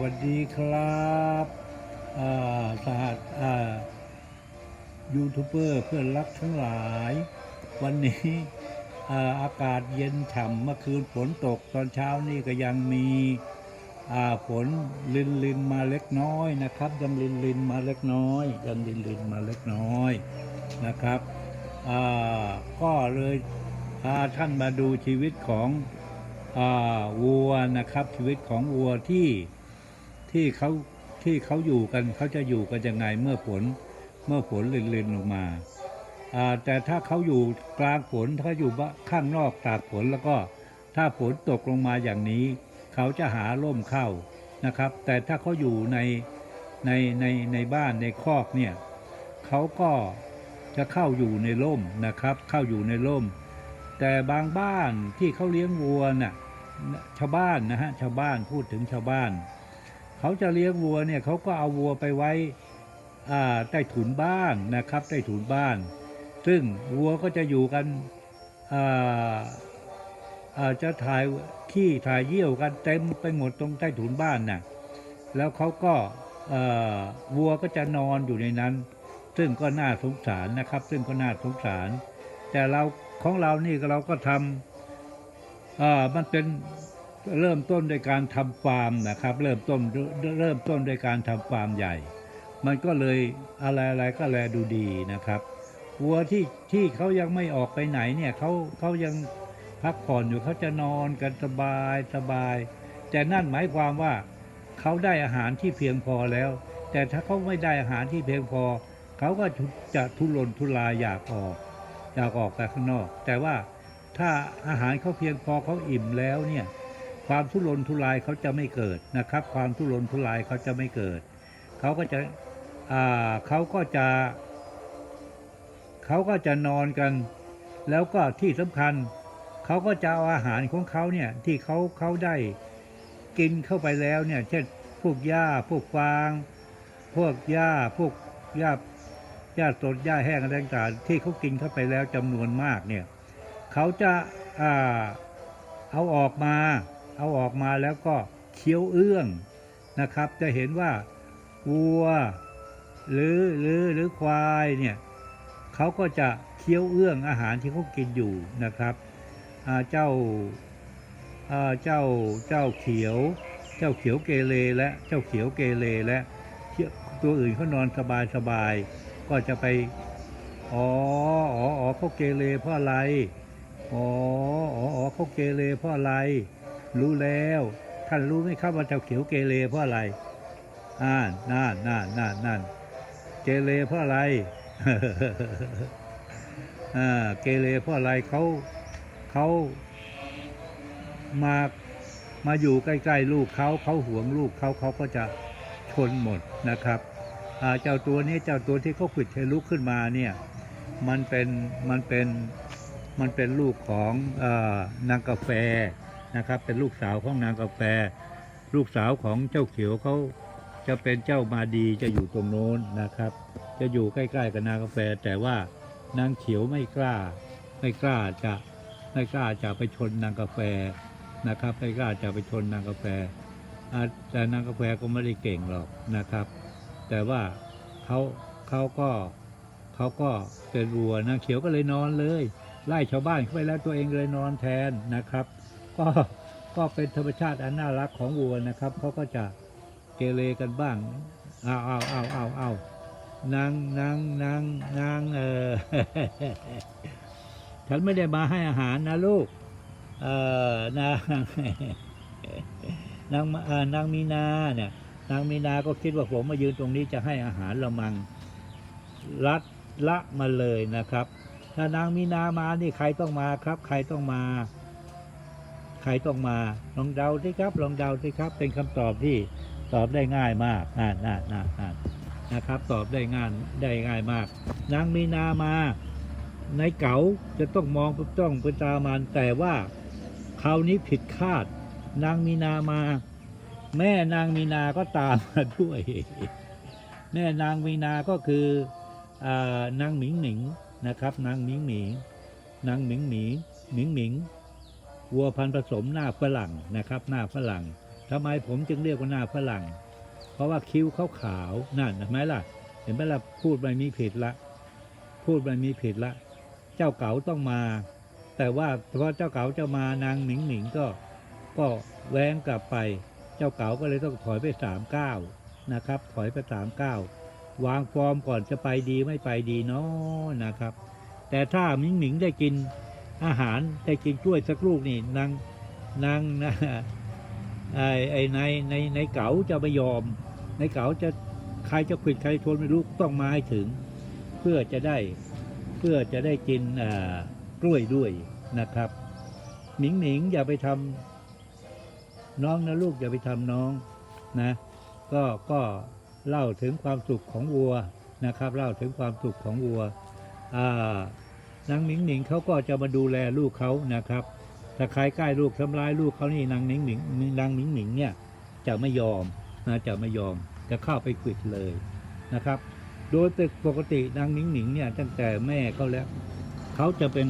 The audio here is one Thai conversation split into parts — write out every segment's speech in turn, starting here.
วัสดีครับอ่าสหอ่ายูทูบเบอร์เพื่อนรักทั้งหลาย วันนี้อาอากาศเย็นฉ่ำเมื่อคืนฝนตกตอนเช้านี่ก็ยังมีฝนลินลินมาเล็กน้อยนะครับ ยังลินลินมาเล็กน้อย ยังลินลินมาเล็กน้อยนะครับก็เลยพาท่านมาดูชีวิตของอวัวนะครับชีวิตของวัวที่ ที่เขาที่เขาอยู่กันเขาจะอยู่กันยังไงเมื่อฝนเมื่อฝนลินๆลงมาแต่ถ้าเขาอยู่กลางฝนถ้าอยู่ข้างนอกตากฝนแล้วก็ถ้าฝนตกลงมาอย่างนี้ เขาจะหาร่มเข้านะครับ แต่ถ้าเขาอยู่ในในในในบ้านในคอกเนี่ยเขาก็จะเข้าอยู่ในร่มนะครับ เข้าอยู่ในร่ม แต่บางบ้านที่เขาเลี้ยงวัวน่ะชาวบ้านนะฮะชาวบ้านพูดถึงชาวบ้าน เขาจะเลี้ยงวัวเนี่ยเขาก็เอาวัวไปไว้ใต้ถุนบ้านนะครับใต้ถุนบ้าน ซึ่งวัวก็จะอยู่กันอาอ่าจะถ่ายขี้ถ่ายเยี่ยวกันเต็มไปหมดตรงใต้ถุนบ้านน่ะแล้วเขาก็วัวก็จะนอนอยู่ในนั้น ซึ่งก็น่าสงสารนะครับ ซึ่งก็น่าสงสาร แต่เราของเรานี่เราก็ทำมันเป็น เริ่มต้นโดยการทำฟาร์มนะครับ เริ่มต้นเริ่มต้นโดยการทำฟาร์มใหญ่ มันก็เลยอะไรอะไรก็แลดูดีนะครับวัวที่ที่เขายังไม่ออกไปไหนเนี่ยเขาเขายังพักผ่อนอยู่เขาจะนอนกันสบายสบาย แต่นั่นหมายความว่าเขาได้อาหารที่เพียงพอแล้ว แต่ถ้าเขาไม่ได้อาหารที่เพียงพอ เขาก็จะทุรนทุรายอยากออกอยากออกไปข้างนอก แต่ว่าถ้าอาหารเขาเพียงพอเขาอิ่มแล้วเนี่ย ความทุรนทุรายเขาจะไม่เกิดนะครับ ความทุรนทุรายเขาจะไม่เกิด เขาก็จะเขาก็จะเขาก็จะนอนกัน แล้วก็ที่สำคัญ เขาก็จะเอาอาหารของเขาเนี่ยที่เขาเขาได้กินเข้าไปแล้วเนี่ยเช่นพวกหญ้าพวกฟาง พวกหญ้าพวกหญ้าหญ้าสดหญ้าแห้งอะไรต่างๆที่เขากินเข้าไปแล้วจำนวนมากเนี่ยเขาจะเอาออกมา เอาออกมาแล้วก็เคี้ยวเอื้องนะครับ จะเห็นว่าวัว หรือหรือหรือควายเนี่ยเขาก็จะเคี้ยวเอื้องอาหารที่เขากินอยู่นะครับเจ้าเจ้าเจ้าเขียว เจ้าเขียวเกเรและเจ้าเขียวเกเรและตัวอื่นเขานอนสบายสบายก็จะไปอ๋ออ๋ออ๋อเขาเกเรเพราะอะไรอ๋ออ๋ออ๋อเขาเกเรเพราะอะไร รู้แล้ว ท่านรู้ไหมครับว่าเจ้าเขียวเกเรเพราะอะไรอ่านนั่นนั่นนั่นนั่นเกเรเพราะอะไรอ่าเกเรเพราะอะไรเขาเขามามาอยู่ใกล้ๆลูกเขาเขาห่วงลูกเขาเขาก็จะชนหมดนะครับเจ้าตัวนี้เจ้าตัวที่เขาขวิดให้ลุกขึ้นมาเนี่ยมันเป็นมันเป็นมันเป็นลูกของอนางกาแฟ นะครับ เป็นลูกสาวของนางกาแฟ ลูกสาวของเจ้าเขียวเขาจะเป็นเจ้ามาดีจะอยู่ตรงโน้นนะครับ จะอยู่ใกล้ๆกับนางกาแฟ แต่ว่านางเขียวไม่กล้า ไม่กล้าจะไม่กล้าจะไปชนนางกาแฟนะครับไม่กล้าจะไปชนนางกาแฟอ่าแต่นางกาแฟก็ไม่ได้เก่งหรอกนะครับ แต่ว่าเขาเขาก็เขาก็เป็นวัวนางเขียวก็เลยนอนเลย ไล่ชาวบ้านเข้าไปแล้วตัวเองเลยนอนแทนนะครับ ก็ก็เป็นธรรมชาติอันน่ารักของวัวนะครับเขาก็จะเกเรกันบ้างเอาเอาเอาเอาเอานางนางนางนางเออฉันไม่ได้มาให้อาหารนะลูก เออนางนางเออนางมีนาเนี่ยนางมีนาก็คิดว่าผมมายืนตรงนี้จะให้อาหารละมังรัดละมาเลยนะครับ ถ้านางมีนามานี่ใครต้องมาครับ ใครต้องมา ใครต้องมาลองเดาสิครับ ลองเดาสิครับ เป็นคำตอบที่ตอบได้ง่ายมากน่าน่าน่าน่านะครับ ตอบได้ง่ายได้ง่ายมาก นางมีนามา ในเก๋าจะต้องมองจ้องเป็นตามันแต่ว่าคราวนี้ผิดคาด นางมีนามา แม่นางมีนาก็ตามมาด้วย แม่นางมีนาก็คืออนางหมิงหมิงนะครับ นางหมิงหมิงนางหมิงหมิงหมิงหมิง วัวพันธุ์ผสมหน้าฝรั่งนะครับ หน้าฝรั่งทำไมผมจึงเรียกว่าหน้าฝรั่ง เพราะว่าคิ้วเขาขาวๆนั่นเห็นไหมล่ะ เห็นไหมล่ะพูดไม่มีผิดละ พูดไม่มีผิดละ เจ้าเก๋าต้องมา แต่ว่าพอเจ้าเก๋าจะมานางหนิงหนิงก็ ก็แว้งกลับไป เจ้าเก๋าก็เลยต้องถอยไปสามเก้านะครับ ถอยไปสามเก้าวางฟอร์มก่อนจะไปดีไม่ไปดีเนาะนะครับ แต่ถ้าหนิงหนิงได้กิน อาหารได้กินกล้วยสักลูกนี่นางนางนะไอ้ไอ้ในในในเก๋าจะไม่ยอม ในเก๋าจะใครจะขวิดใครชนไม่รู้ต้องมาให้ถึง เพื่อจะได้เพื่อจะได้กินกล้วยด้วยนะครับหนิงหนิงอย่าไปทำน้องนะลูกอย่าไปทำน้องนะ ก็ก็เล่าถึงความสุขของวัวนะครับ เล่าถึงความสุขของวัวอ่า นางหนิงหนิงเขาก็จะมาดูแลลูกเขานะครับถ้าใครใกล้ลูกทำร้ายลูกเขานี่นางหนิงหนิงนางหนิงหนิงเนี่ยจะไม่ยอมนะจะไม่ยอมจะเข้าไปขิดเลยนะครับ โดยปกตินางหนิงหนิงเนี่ยตั้งแต่แม่เขาแล้วเขาจะเป็น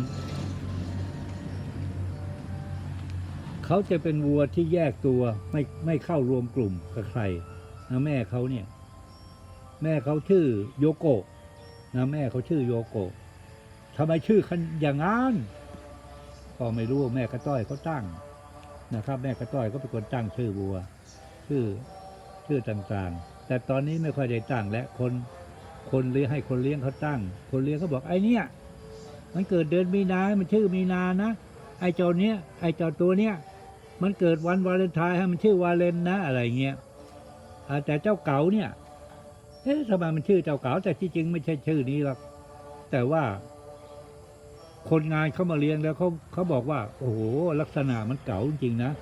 เขาจะเป็นวัวที่แยกตัวไม่ไม่เข้ารวมกลุ่มกับใครนะแม่เขาเนี่ย แม่เขาชื่อโยโกะนะแม่เขาชื่อโยโกะ ทำไมชื่อคันอย่างนั้นก็ไม่รู้แม่กระต้อยเขาตั้งนะครับ แม่กระต้อยก็เป็นคนตั้งชื่อวัว ชื่อชื่อต่างๆ แต่ตอนนี้ไม่ค่อยได้ตั้งและคนคนเลี้ยงให้คนเลี้ยงเขาตั้ง คนเลี้ยงเขาบอกไอ้เนี่ยมันเกิดเดือนมีนา มันชื่อมีนานะ ไอ้เจ้าเนี้ย ไอ้เจ้าตัวเนี้ย มันเกิดวันวาเลนไทน์ให้มันชื่อวาเลนนะอะไรเงี้ยแต่เจ้าเก๋าเนี่ย เอ๊ะทำไมมันชื่อเจ้าเก๋าแต่ที่จริงไม่ใช่ชื่อนี้หรอก แต่ว่า คนงานเขามาเลี้ยงแล้วเขาเขาบอกว่า โอ้โห ลักษณะมันเก๋าจริงนะ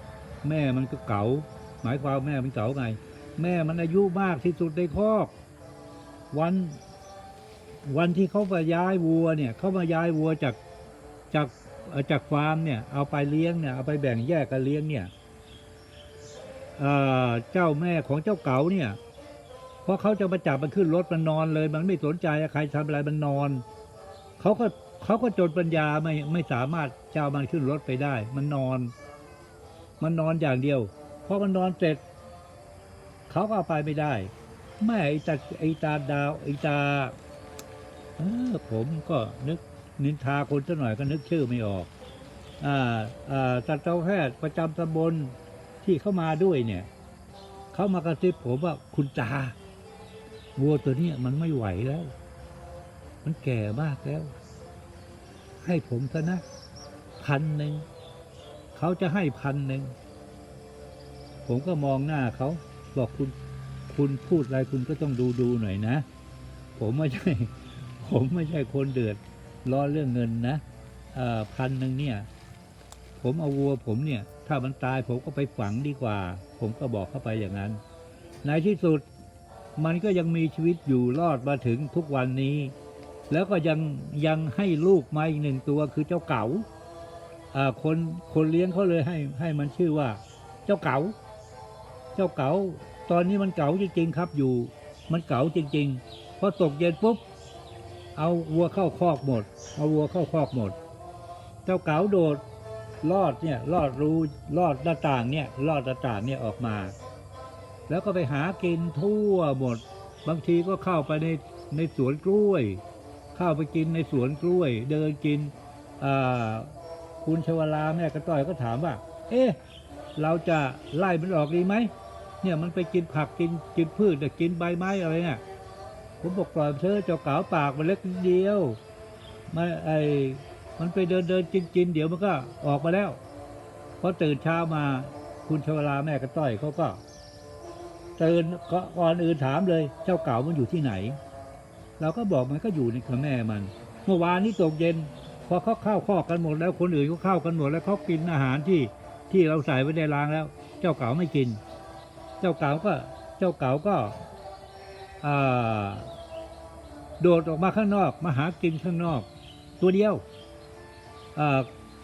แม่มันก็เก๋าหมายความแม่มันเก๋าไง แม่มันอายุมากที่สุดในคอก วัน วันที่เขามาย้ายวัวเนี่ยเขามาย้ายวัวจากจากจากฟาร์มเนี่ย เอาไปเลี้ยงเนี่ยเอาไปแบ่งแยกกันเลี้ยงเนี่ยเจ้าแม่ของเจ้าเก๋าเนี่ยเพราะเขาจะมาจับมันขึ้นรถมันนอนเลย มันไม่สนใจใครทำอะไรมันนอนเขาก็ เขาก็จนปัญญาไม่ไม่สามารถจะเอามันขึ้นรถไปได้ มันนอน มันนอนอย่างเดียวพอมันนอนเสร็จเขาก็เอาไปไม่ได้แม่ไอตาไอตาดาวไอตาเออผมก็นึกนินทาคนสักหน่อยก็นึกชื่อไม่ออก อ่าอ่าสัตวแพทย์ประจำตำบลที่เข้ามาด้วยเนี่ยเขามากระซิบผมว่าคุณตาวัวตัวนี้มันไม่ไหวแล้ว มันแก่มากแล้ว ให้ผมซะนะพันหนึ่งเขาจะให้พันหนึ่งผมก็มองหน้าเขาบอกคุณคุณพูดอะไรคุณก็ต้องดูดูหน่อยนะ ผมไม่ใช่ ผมไม่ใช่คนเดือดร้อนเรื่องเงินนะพันหนึ่งเนี่ย ผมเอาวัวผมเนี่ย ถ้ามันตายผมก็ไปฝังดีกว่า ผมก็บอกเข้าไปอย่างนั้นในที่สุดมันก็ยังมีชีวิตอยู่รอดมาถึงทุกวันนี้ แล้วก็ยังยังให้ลูกมาอีกหนึ่งตัวคือเจ้าเก๋าคนคนเลี้ยงเขาเลยให้ให้มันชื่อว่า เจ้าเก๋า เจ้าเก๋า ตอนนี้มันเก๋าจริงๆครับอยู่ มันเก๋าจริงๆพอตกเย็นปุ๊บเอาวัวเข้าคอกหมด เอาวัวเข้าคอกหมด เจ้าเก๋าโดดลอดเนี่ยลอดรูลอดหน้าต่างเนี่ยลอดหน้าต่างเนี่ยออกมา แล้วก็ไปหากินทั่วหมด บางทีก็เข้าไปในในสวนกล้วย เข้าไปกินในสวนกล้วย เดินกินคุณชวลาแม่กระต้อยก็ถามว่า เอ๊ะเราจะไล่มันออกดีไหมเนี่ยมันไปกินผักกินกินพืชแต่กินใบไม้อะไรเนี่ยผมบอกปล่อยเธอเจ้าเก๋าปากมันเล็กนิดเดียวมันไอมันไปเดินเดินกินกินเดี๋ยวมันก็ออกมาแล้วพอตื่นเช้ามาคุณชวลาแม่กระต้อยเขาก็ตื่นก็ก่อนอื่นถามเลย เจ้าเก๋ามันอยู่ที่ไหน เราก็บอกมันก็อยู่ในกับแม่มัน เมื่อวานนี้ตกเย็น พอเขาเข้าคอกกันหมดแล้วคนอื่นก็เข้ากันหมดแล้วเขากินอาหารที่ที่เราใส่ไว้ในรางแล้ว เจ้าเก๋าไม่กิน เจ้าเก๋าก็เจ้าเก๋าก็โดดออกมาข้างนอกมาหากินข้างนอก ตัวเดียว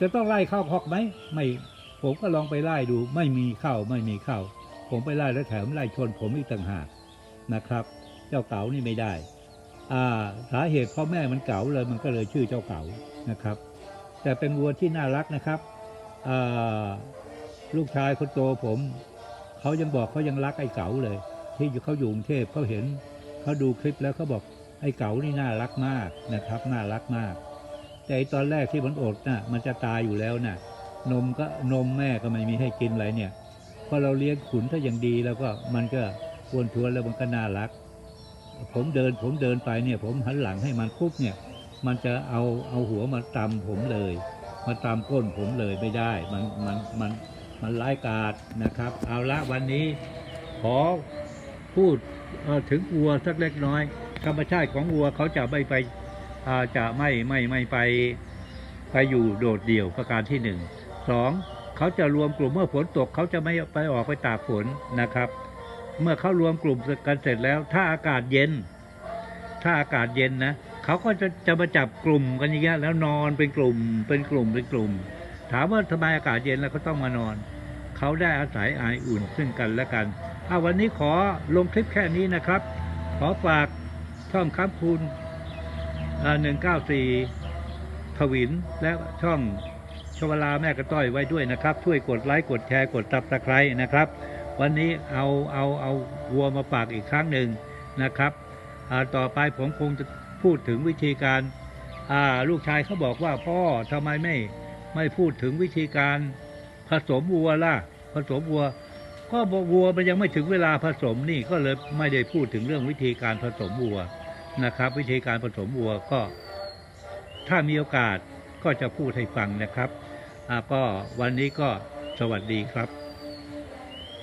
จะต้องไล่เข้าคอกไหมไม่ผมก็ลองไปไล่ดู ไม่มีเข้าไม่มีเข้า ผมไปไล่แล้วแถมไล่ชนผมอีกต่างหากนะครับ เจ้าเก๋านี่ไม่ได้ สาเหตุเพราะแม่มันเก๋าเลยมันก็เลยชื่อเจ้าเก๋านะครับ แต่เป็นวัวที่น่ารักนะครับลูกชายคนโตผมเขายังบอกเขายังรักไอ้เก๋าเลย ที่อยู่เขาอยู่กรุงเทพเขาเห็นเขาดูคลิปแล้วเขาบอกไอ้เก๋านี่น่ารักมากนะครับ น่ารักมาก แต่ตอนแรกที่มันอดน่ะมันจะตายอยู่แล้วน่ะ นมก็นมแม่ก็ไม่มีให้กินอะไรเนี่ยพอเราเลี้ยงขุนถ้าอย่างดีแล้วก็มันก็วนทวนแล้วมันก็น่ารัก ผมเดินผมเดินไปเนี่ย ผมหันหลังให้มันปุ๊บเนี่ย มันจะเอาเอาหัวมาตำผมเลย มาตามก้นผมเลยไม่ได้ มันมันมันมันร้ายกาจนะครับ เอาละวันนี้ ขอพูดถึงวัวสักเล็กน้อย ธรรมชาติของวัวเขาจะไม่ไปจะไม่ไม่ไม่ไปไปอยู่โดดเดี่ยวประการที่หนึ่งสองเขาจะรวมกลุ่มเมื่อฝนตกเขาจะไม่ไปออกไปตากฝนนะครับ เมื่อเขารวมกลุ่มกันเสร็จแล้ว ถ้าอากาศเย็น ถ้าอากาศเย็นนะเขาก็จะจะมาจับกลุ่มกันอย่างเงี้ยแล้วนอนเป็นกลุ่ม เป็นกลุ่มเป็นกลุ่ม ถามว่าทำไมอากาศเย็นแล้วเขาต้องมานอน เขาได้อาศัยอายอุ่นซึ่งกันและกันเอาวันนี้ขอลงคลิปแค่นี้นะครับ ขอฝากช่องค้ำคูณหนึ่งเก้าสี่ทวินและช่องชวลาแม่กระต้อยไว้ด้วยนะครับ ช่วยกดไลค์กดแชร์กดตับตะไคร้นะครับ วันนี้เอาเอาเอาวัวมาฝากอีกครั้งหนึ่งนะครับต่อไปผมคงจะพูดถึงวิธีการลูกชายเขาบอกว่าพ่อทำไมไม่ไม่พูดถึงวิธีการผสมวัวล่ะผสมวัว ก็วัวมันยังไม่ถึงเวลาผสมนี่ก็เลยไม่ได้พูดถึงเรื่องวิธีการผสมวัวนะครับ วิธีการผสมวัวก็ถ้ามีโอกาสก็จะพูดให้ฟังนะครับก็วันนี้ก็สวัสดีครับ